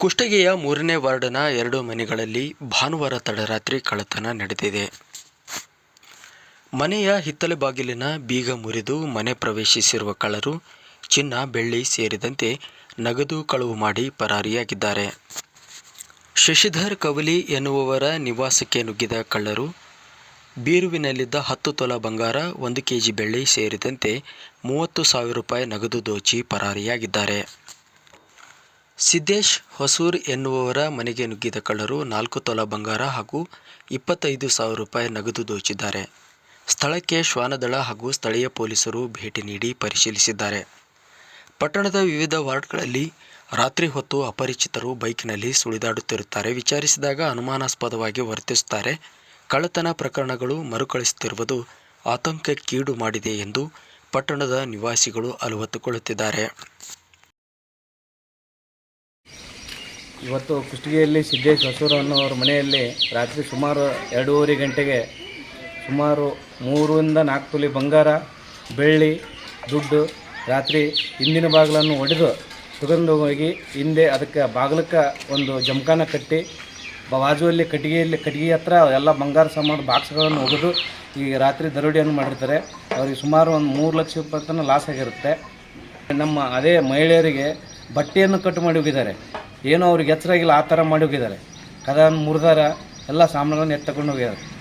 ಕುಷ್ಟಗಿಯ ಮೂರನೇ ವಾರ್ಡ್ನ ಎರಡು ಮನೆಗಳಲ್ಲಿ ಭಾನುವಾರ ತಡರಾತ್ರಿ ಕಳ್ಳತನ ನಡೆದಿದೆ. ಮನೆಯ ಹಿತ್ತಲೆ ಬಾಗಿಲಿನ ಬೀಗ ಮುರಿದು ಮನೆ ಪ್ರವೇಶಿಸಿರುವ ಕಳ್ಳರು ಚಿನ್ನ, ಬೆಳ್ಳಿ ಸೇರಿದಂತೆ ನಗದು ಕಳವು ಮಾಡಿ ಪರಾರಿಯಾಗಿದ್ದಾರೆ. ಶಶಿಧರ್ ಕವಲಿ ಎನ್ನುವವರ ನಿವಾಸಕ್ಕೆ ನುಗ್ಗಿದ ಕಳ್ಳರು ಬೀರುವಿನಲ್ಲಿದ್ದ ಹತ್ತು ತೊಲ ಬಂಗಾರ, ಒಂದು ಕೆಜಿ ಬೆಳ್ಳಿ ಸೇರಿದಂತೆ ಮೂವತ್ತು ಸಾವಿರ ರೂಪಾಯಿ ನಗದು ದೋಚಿ ಪರಾರಿಯಾಗಿದ್ದಾರೆ. ಸಿದ್ದೇಶ್ ಹೊಸೂರ್ ಎನ್ನುವವರ ಮನೆಗೆ ನುಗ್ಗಿದ ಕಳ್ಳರು ನಾಲ್ಕು ತೊಲ ಬಂಗಾರ ಹಾಗೂ ಇಪ್ಪತ್ತೈದು ಸಾವಿರ ರೂಪಾಯಿ ನಗದು ದೋಚಿದ್ದಾರೆ. ಸ್ಥಳಕ್ಕೆ ಶ್ವಾನದಳ ಹಾಗೂ ಸ್ಥಳೀಯ ಪೊಲೀಸರು ಭೇಟಿ ನೀಡಿ ಪರಿಶೀಲಿಸಿದ್ದಾರೆ. ಪಟ್ಟಣದ ವಿವಿಧ ವಾರ್ಡ್ಗಳಲ್ಲಿ ರಾತ್ರಿ ಹೊತ್ತು ಅಪರಿಚಿತರು ಬೈಕ್ನಲ್ಲಿ ಸುಳಿದಾಡುತ್ತಿರುತ್ತಾರೆ. ವಿಚಾರಿಸಿದಾಗ ಅನುಮಾನಾಸ್ಪದವಾಗಿ ವರ್ತಿಸುತ್ತಾರೆ. ಕಳ್ಳತನ ಪ್ರಕರಣಗಳು ಮರುಕಳಿಸುತ್ತಿರುವುದು ಆತಂಕಕ್ಕೀಡು ಮಾಡಿದೆ ಎಂದು ಪಟ್ಟಣದ ನಿವಾಸಿಗಳು ಅಲವತ್ತುಕೊಳ್ಳುತ್ತಿದ್ದಾರೆ. ಇವತ್ತು ಕುಷ್ಟಗಿಯಲ್ಲಿ ಸಿದ್ದೇಶ್ ಹೊಸೂರು ಅನ್ನೋರ ಮನೆಯಲ್ಲಿ ರಾತ್ರಿ ಸುಮಾರು ಎರಡೂವರೆ ಗಂಟೆಗೆ ಸುಮಾರು ಮೂರರಿಂದ ನಾಲ್ಕು ತೊಲಿ ಬಂಗಾರ, ಬೆಳ್ಳಿ, ದುಡ್ಡು, ರಾತ್ರಿ ಹಿಂದಿನ ಬಾಗಿಲನ್ನು ಒಡೆದು ತಗೊಂಡು ಹೋಗಿ ಹಿಂದೆ ಅದಕ್ಕೆ ಬಾಗಿಲಕ್ಕೆ ಒಂದು ಜಮಖಾನ ಕಟ್ಟಿ ಬಾಜುವಲ್ಲಿ ಕಟ್ಟಿಗೆಯಲ್ಲಿ ಕಟ್ಟಿಗೆ ಹತ್ರ ಎಲ್ಲ ಬಂಗಾರ ಸಾಮಾನು ಬಾಕ್ಸ್ಗಳನ್ನು ಒಗೆದು ಈ ರಾತ್ರಿ ದರೋಡೆಯನ್ನು ಮಾಡಿರ್ತಾರೆ. ಅವರಿಗೆ ಸುಮಾರು ಒಂದು ಮೂರು ಲಕ್ಷ ರೂಪಾಯಿ ತನಕ ಲಾಸ್ ಆಗಿರುತ್ತೆ. ನಮ್ಮ ಅದೇ ಮಹಿಳೆಯರಿಗೆ ಬಟ್ಟೆಯನ್ನು ಕಟ್ಟು ಮಾಡಿ ಹೋಗಿದ್ದಾರೆ ಏನೋ ಅವ್ರಿಗೆ ಎಚ್ಚರಾಗಿಲ್ಲ ಆ ಥರ ಮಾಡಿ ಹೋಗಿದ್ದಾರೆ. ಕದ ಮುರಿದಾರ ಎಲ್ಲ ಸಾಮಾನುಗಳನ್ನು ಎತ್ತಕೊಂಡು ಹೋಗಿದ್ದಾರೆ.